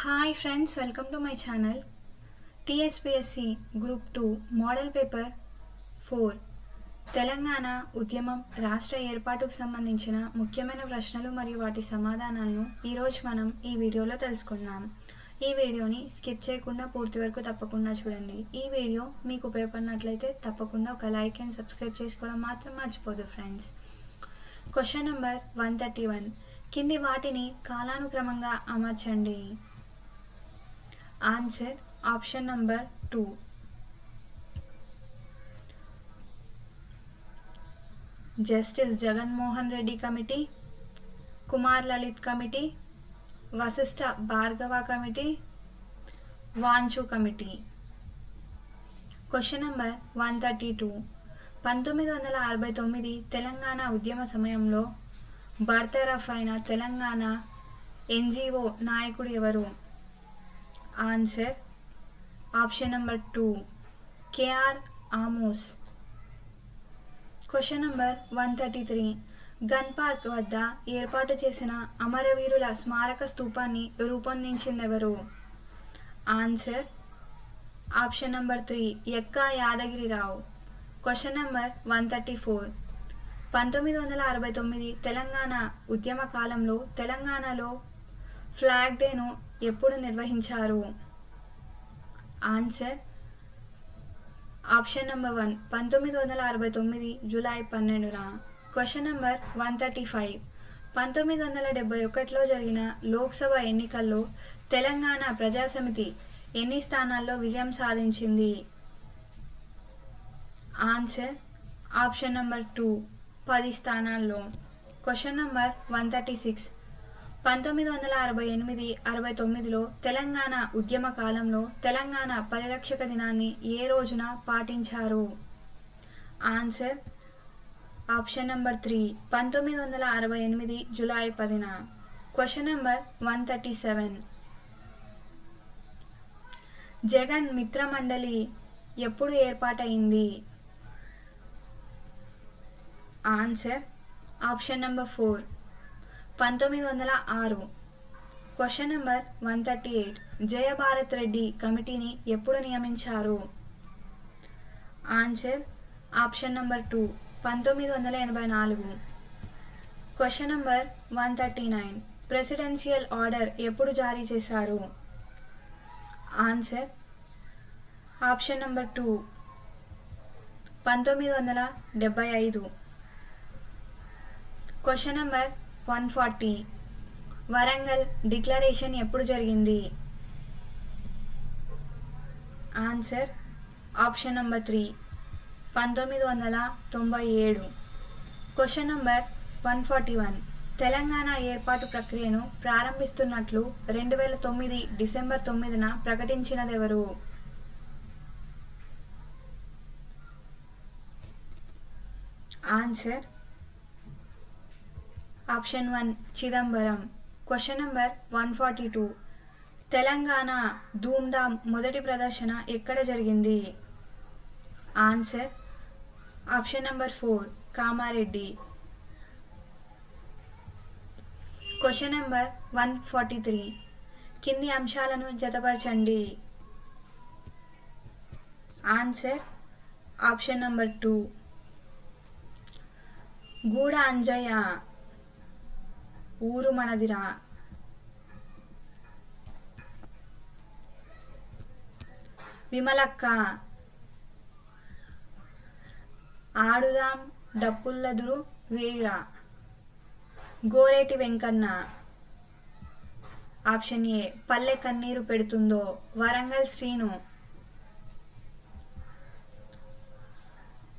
Hi friends welcome to my channel TSPSC group two model paper four Telangana ఉద్యమం రాష్ట్ర ఏర్పాటుకు సంబంధించిన ముఖ్యమైన ప్రశ్నలు మరియు వాటి సమాధానాలను ఈరోజు మనం ఈ వీడియోలో తెలుసుకుందాం. ఈ వీడియోని స్కిప్ చేయకుండా పూర్తి వరకు తప్పకుండా చూడండి. ఈ వీడియో మీకు ఉపయోగపడినట్లయితే తప్పకుండా ఒక లైక్ అండ్ సబ్స్క్రైబ్ చేసుకోవడం మాత్రం మర్చిపోదు friends question number one thirty one కింది వాటిని కాలానుక్రమంగా అమర్చండి. Answer option number two justice Jaganmohan Reddy committee Kumar Lalit committee Vashishtha Bhargava committee Wanchoo committee question number one thirty two పంతొమ్మిది వందల అరవై తొమ్మిది తెలంగాణ ఉద్యమ సమయంలో బర్తరఫ్ అయిన తెలంగాణ ఎన్జిఓ నాయకుడు ఎవరు? Answer option number two. K R Amos. Question number one thirty three gun park వద్ద ఏర్పాటు చేసిన అమరవీరుల స్మారక స్తూపాన్ని రూపొందించిందెవరు? Answer option number three Ekka Yadagirirao. Question number one thirty four పంతొమ్మిది వందల అరవై తొమ్మిది తెలంగాణ ఉద్యమ కాలంలో తెలంగాణలో ఫ్లాగ్ డేను ఎప్పుడు నిర్వహించారు? ఆన్సర్ ఆప్షన్ నెంబర్ వన్ పంతొమ్మిది వందల అరవై తొమ్మిది జూలై పన్నెండున. Question number one thirty five. పంతొమ్మిది వందల డెబ్బై ఒకటిలో జరిగిన లోక్సభ ఎన్నికల్లో తెలంగాణ ప్రజాసమితి ఎన్ని స్థానాల్లో విజయం సాధించింది? ఆన్సర్ ఆప్షన్ నెంబర్ టూ పది స్థానాల్లో. Question number one thirty six. పంతొమ్మిది వందల అరవై ఎనిమిది అరవై తొమ్మిదిలో తెలంగాణ ఉద్యమ కాలంలో తెలంగాణ పరిరక్షక దినాన్ని ఏ రోజున పాటించారు? ఆన్సర్ ఆప్షన్ నెంబర్ త్రీ పంతొమ్మిది వందల అరవై ఎనిమిది జులై పదిన. Question number one thirty seven. Jagan Mitramandali ఎప్పుడు ఏర్పాటైంది ఆన్సర్ ఆప్షన్ నెంబర్ ఫోర్ పంతొమ్మిది వందల ఆరు. Question number one thirty eight Jayabharat Reddy కమిటీని ఎప్పుడు నియమించారు? ఆన్సర్ ఆప్షన్ నెంబర్ టూ పంతొమ్మిది వందల ఎనభై నాలుగు. Question number one thirty nine presidential order ఎప్పుడు జారీ చేశారు? ఆన్సర్ ఆప్షన్ నెంబర్ టూ పంతొమ్మిది వందల డెబ్బై ఐదు. Question number one forty. Warangal declaration ఎప్పుడు జరిగింది? Answer option number three. పంతొమ్మిది వందల తొంభై ఏడు. Question number one forty one. Telangana ఏర్పాటు ప్రక్రియను ప్రారంభిస్తున్నట్లు రెండు వేల తొమ్మిది డిసెంబర్ తొమ్మిదిన ప్రకటించినదెవరు? Answer option one Chidambaram. Question number one forty two Telangana Dhoomdham మొదటి ప్రదర్శన ఎక్కడ జరిగింది? Answer option number four Kamareddy. Question number one forty three కింది అంశాలను జతపరచండి. Answer option number two Guda Anjaiah. ఊరు మనదిరా విమలక్క ఆడుదాం డప్పుల్లదురు వీరా. గోరేటి వెంకన్న. ఆప్షన్ ఏ పల్లె కన్నీరు పెడుతుందో Warangal Srinu.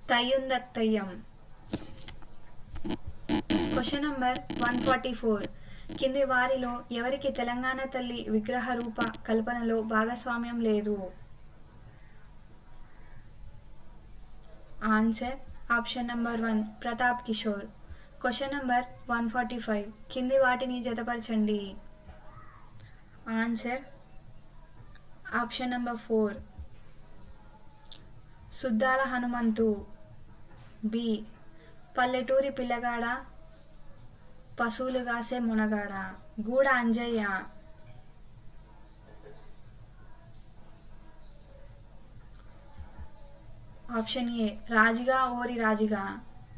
తయ్యుందత్తయ్యం. Question number one forty four. కింది వారిలో ఎవరికి తెలంగాణ తల్లి విగ్రహ రూప కల్పనలో భాగస్వామ్యం లేదు? Answer option number one Pratap Kishore. Question number one forty five. కింది వాటిని జతపరచండి. Answer option number four. Suddala Hanumanthu. B. పల్లెటూరి పిల్లగాడ? పశువులు కాసే మునగాడ గూడ అంజయ్య. ఆప్షన్ ఏ రాజుగా ఓరి రాజుగా.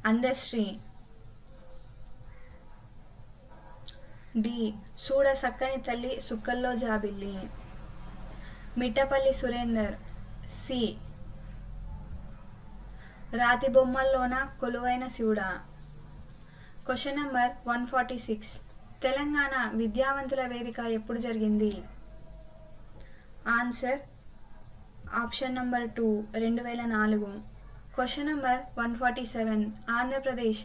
అందశ్రీ డి సూడ సక్కని తల్లి సుక్కల్లో జాబిల్లి. మిట్టపల్లి సురేందర్. సి రాతి బొమ్మల్లోన కొలువైన శివుడా. Question number one forty six Telangana విద్యావంతుల వేదిక ఎప్పుడు జరిగింది? ఆన్సర్ ఆప్షన్ నంబర్ టూ రెండు వేల నాలుగు. Question number one forty seven Andhra Pradesh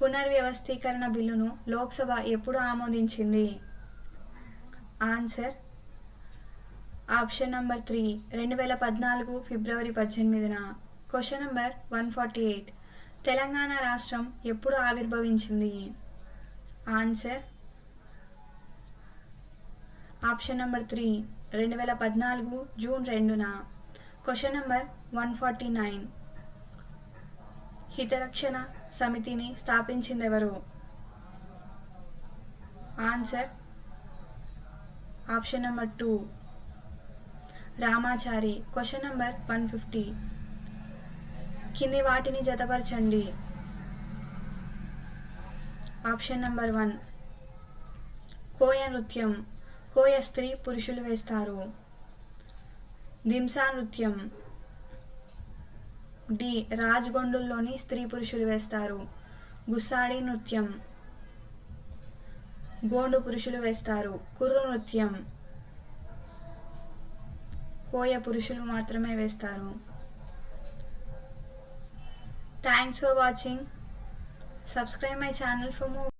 పునర్వ్యవస్థీకరణ బిల్లును లోక్సభ ఎప్పుడు ఆమోదించింది? ఆన్సర్ ఆప్షన్ నంబర్ త్రీ రెండు వేల పద్నాలుగు ఫిబ్రవరి పద్దెనిమిదిన. Question number one forty eight Telangana రాష్ట్రం ఎప్పుడు ఆవిర్భవించింది? ఆన్సర్ ఆప్షన్ నెంబర్ త్రీ రెండు వేల పద్నాలుగు జూన్ రెండున. Question number one forty nine. హితరక్షణ సమితిని స్థాపించిందెవరు? Answer option number two Ramachari. Question number one fifty. కింది వాటిని జతపరచండి. Option number one. కోయ నృత్యం. కోయ స్త్రీ పురుషులు వేస్తారు. దింసా నృత్యం. డి. రాజ్గొండుల్లోని స్త్రీ పురుషులు వేస్తారు. గుస్సాడి నృత్యం. గోండు పురుషులు వేస్తారు. కుర్రు నృత్యం. కోయ పురుషులు మాత్రమే వేస్తారు. Thanks for watching. Subscribe my channel for more.